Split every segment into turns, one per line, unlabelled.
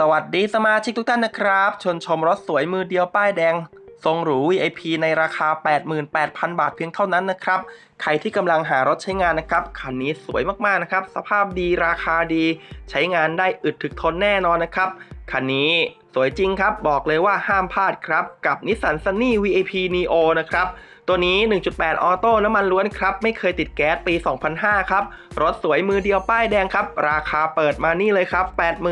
สวัสดีสมาชิกทุกท่านนะครับชวนชมรถสวยมือเดียวป้ายแดง ทรงหรู VIP ในราคา 88,000 บาทเพียงเท่านั้นนะครับ ใครที่กำลังหารถใช้งานนะครับ คันนี้สวยมากๆนะครับ สภาพดีราคาดี ใช้งานได้อึดถึกทนแน่นอนนะครับ คันนี้ สวยจริงครับ บอกเลยว่าห้ามพลาดครับ กับ Nissan Sunny VAP Neo นะครับ ตัวนี้ 1.8 ออโต้น้ำมันล้วนครับ ไม่เคยติดแก๊สปี 2005 ครับ รถสวยมือเดียวป้ายแดงครับ ราคาเปิดมานี่เลยครับ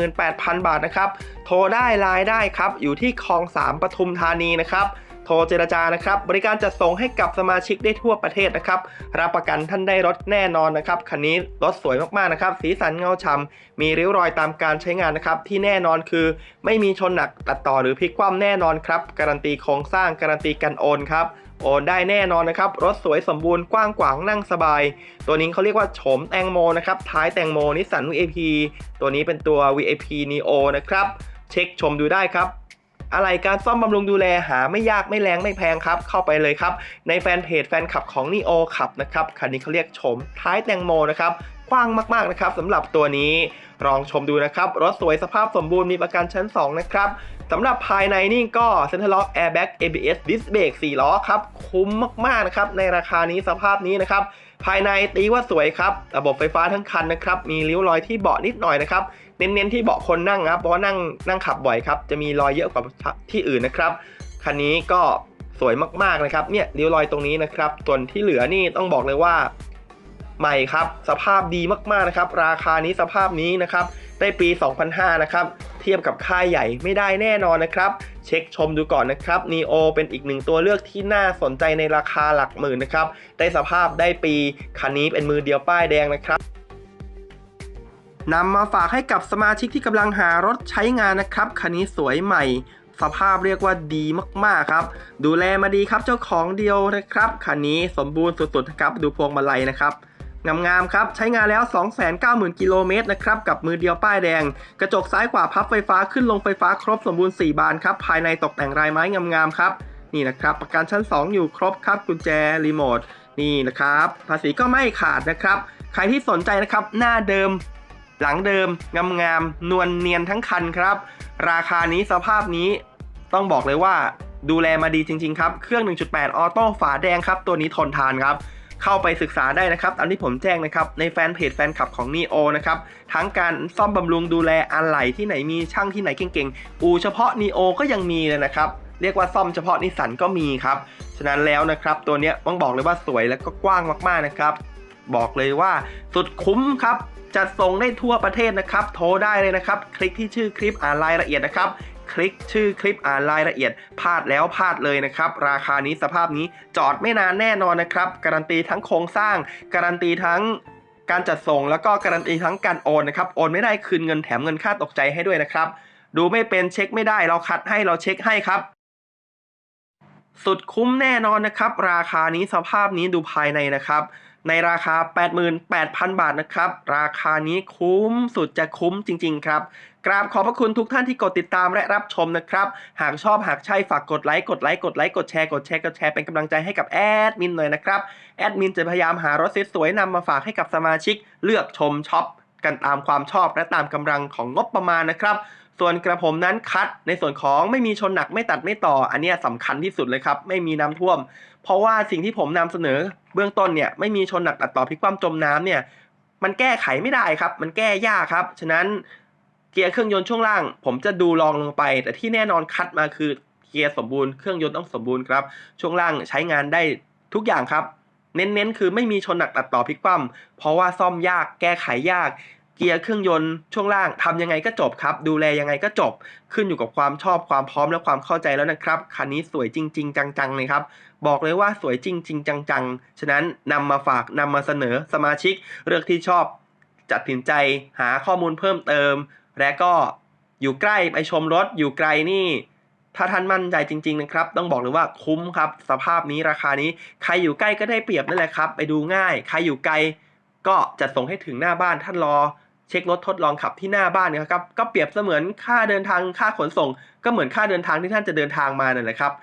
88,000 บาทนะครับ โทรได้ไลน์ได้ครับ อยู่ที่คลอง 3 ปทุมธานีนะครับ โทรเจรจานะครับ บริการจัดส่งให้กับสมาชิกได้ทั่วประเทศนะครับ รับประกันท่านได้รถแน่นอนนะครับ คันนี้รถสวยมากๆนะครับ สีสันเงาฉ่ำมีริ้วรอยตามการใช้งานนะครับ ที่แน่นอนคือไม่มีชนหนักตัดต่อหรือพลิกคว่ำแน่นอนครับ การันตีโครงสร้าง การันตีการโอนครับโอนได้แน่นอนนะครับ รถสวยสมบูรณ์กว้างขวางนั่งสบาย ตัวนี้เขาเรียกว่าโฉมแตงโมนะครับ ท้ายแตงโมนิสสัน VIP ตัวนี้เป็นตัว VIP Neo นะครับ เช็คชมดูได้ครับ อะไรการซ่อมบำรุงดูแลหาไม่ยากไม่แรงไม่แพงครับ เข้าไปเลยครับ ในแฟนเพจแฟนคลับของนีโอขับนะครับคันนี้เขาเรียกโฉมท้ายแตงโมนะครับ ว้างมากๆนะครับสำหรับตัวนี้ลองชมดูนะครับ รถสวยสภาพสมบูรณ์มีประกันชั้น 2 นะครับสำหรับภายในนี่ก็ Center Lock Airbag ABS Disc Brake 4ล้อครับ คุ้มมาก ๆ นะครับ ในราคานี้สภาพนี้นะครับ ภายในตีว่าสวยครับ ระบบไฟฟ้าทั้งคันนะครับ มีริ้วรอยที่เบาะนิดหน่อยนะครับ เน้น ๆ ที่เบาะคนนั่งครับ เพราะนั่งนั่งขับบ่อยครับ จะมีรอยเยอะกว่าที่อื่นนะครับ คันนี้ก็สวยมาก ๆ นะครับ เนี่ยริ้วรอยตรงนี้นะครับ ส่วนที่เหลือนี่ต้องบอกเลยว่า ใหม่ครับ สภาพดีมากๆนะครับ ราคานี้สภาพนี้นะครับได้ปี 2005 นะครับ เทียบกับค่ายใหญ่ไม่ได้แน่นอนนะครับ เช็คชมดูก่อนนะครับ Neo เป็นอีกหนึ่งตัวเลือกที่น่าสนใจในราคาหลักหมื่นนะครับ ได้สภาพได้ปีคันนี้เป็นมือเดียวป้ายแดงนะครับนำมาฝากให้กับสมาชิกที่กำลังหารถใช้งานนะครับ คันนี้สวยใหม่ สภาพเรียกว่าดีมาก ๆ ครับ ดูแลมาดีครับเจ้าของเดียวนะครับ คันนี้สมบูรณ์สุด ๆ นะครับ ดูพวงมาลัยนะครับ งามๆครับ ใช้งานแล้ว 290,000 กิโลเมตรนะครับ กับมือเดียวป้ายแดง กระจกซ้ายขวาพับไฟฟ้าขึ้นลงไฟฟ้าครบสมบูรณ์ 4 บานครับ ภายในตกแต่งลายไม้งามๆครับ นี่นะครับ ประกันชั้น 2 อยู่ครบครับ กุญแจ รีโมท นี่นะครับ ภาษีก็ไม่ขาดนะครับ ใครที่สนใจนะครับ หน้าเดิม หลังเดิม งามๆ นวลเนียนทั้งคันครับ ราคานี้สภาพนี้ ต้องบอกเลยว่าดูแลมาดีจริง ๆ ครับ เครื่อง 1.8 ออโต้ ฝาแดงครับ ตัวนี้ทนทานครับ เข้าไปศึกษาได้นะครับตามที่ผมแจ้งนะครับในแฟนเพจแฟนคลับของ Neo นะครับทั้งการซ่อมบำรุงดูแลอะไหล่ที่ไหนมีช่างที่ไหนเก่งๆ อูเฉพาะ Neo ก็ยังมีเลยนะครับเรียกว่าซ่อมเฉพาะนิสันก็มีครับ ฉะนั้นแล้วนะครับ ตัวนี้ต้องบอกเลยว่าสวยและก็กว้างมากๆนะครับ บอกเลยว่าสุดคุ้มครับจัดส่งได้ทั่วประเทศนะครับ โทรได้เลยนะครับ คลิกที่ชื่อคลิปอ่านรายละเอียดนะครับ คลิกชื่อคลิปอ่านรายละเอียดพลาดแล้วพลาดเลยนะครับ ราคานี้สภาพนี้จอดไม่นานแน่นอนนะครับ การันตีทั้งโครงสร้าง การันตีทั้งการจัดส่งแล้วก็การันตีทั้งการโอนนะครับ โอนไม่ได้คืนเงินแถมเงินค่าตกใจให้ด้วยนะครับ ดูไม่เป็นเช็คไม่ได้เราคัดให้เราเช็คให้ครับ สุดคุ้มแน่นอนนะครับ ราคานี้สภาพนี้ดูภายในนะครับ ในราคา 88,000 บาทนะครับ ราคานี้คุ้มสุดจะคุ้มจริง ๆ ครับ กราบขอบพระคุณทุกท่านที่กดติดตามและรับชมนะครับ หากชอบหากใช่ฝากกดไลค์กดไลค์กดไลค์กดแชร์กดแชร์กดแชร์เป็นกำลังใจให้กับแอดมินหน่อยนะครับ แอดมินจะพยายามหารถสวยๆนำมาฝากให้กับสมาชิกเลือกชมช็อปกันตามความชอบและตามกำลังของงบประมาณนะครับ ส่วนกระผมนั้นคัดในส่วนของไม่มีชนหนักไม่ตัดไม่ต่อ อันนี้ยสำคัญที่สุดเลยครับ ไม่มีน้ำท่วม เพราะว่าสิ่งที่ผมนำเสนอเบื้องต้นเนี่ยไม่มีชนหนักตัดต่อพลิกคว่ำจมน้ำเนี่ยมันแก้ไขไม่ได้ครับ มันแก้ยากครับ ฉะนั้นเกียร์เครื่องยนต์ช่วงล่าง ผมจะดูลองลงไป แต่ที่แน่นอนคัดมาคือเกียร์สมบูรณ์เครื่องยนต์ต้องสมบูรณ์ครับ ช่วงล่างใช้งานได้ทุกอย่างครับ เน้นๆ คือไม่มีชนหนักตัดต่อพลิกคว่ำเพราะว่าซ่อมยากแก้ไขยาก เกียร์เครื่องยนต์ช่วงล่างทำยังไงก็จบครับ ดูแลยังไงก็จบ ขึ้นอยู่กับความชอบความพร้อมและความเข้าใจแล้วนะครับ คันนี้สวยจริง ๆ จังๆเลยครับ บอกเลยว่าสวยจริง ๆ จังๆ ฉะนั้นนำมาฝากนำมาเสนอสมาชิกเลือกที่ชอบ จัดสินใจหาข้อมูลเพิ่มเติม และก็อยู่ใกล้ไปชมรถอยู่ไกลนี่ถ้าท่านมั่นใจจริงๆนะครับ ต้องบอกเลยว่าคุ้มครับ สภาพนี้ราคานี้ ใครอยู่ใกล้ก็ได้เปรียบนั่นแหละครับ ไปดูง่าย ใครอยู่ไกล ก็จะส่งให้ถึงหน้าบ้านท่านรอ ช็ครถทดลองขับที่หน้าบ้านนะครับ ก็เปรียบเสมือนค่าเดินทางค่าขนส่ง ก็เหมือนค่าเดินทางที่ท่านจะเดินทางมานั่นแหละครับ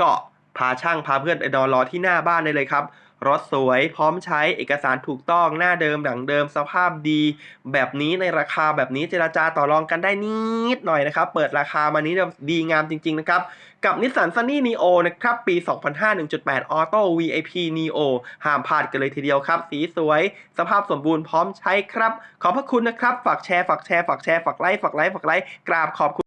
ก็พาช่างพาเพื่อนไปนอนรอที่หน้าบ้านได้เลยครับ รถสวยพร้อมใช้เอกสารถูกต้องหน้าเดิมดังเดิมสภาพดี แบบนี้ในราคาแบบนี้เจราจาต่อรองกันได้นิดหน่อยนะครับ เปิดราคามานี้ดีงามจริง ๆ นะครับ กับ Nissan Sunny Neo นะครับ ปี 2005 1.8 Auto VIP Neo ห้ามพลาดกันเลยทีเดียวครับ สีสวย สภาพสมบูรณ์พร้อมใช้ครับ ขอบพระคุณนะครับ ฝากแชร์ ฝากแชร์ ฝากแชร์ ฝากไลค์ ฝากไลค์ ฝากไลค์ กราบขอบคุณ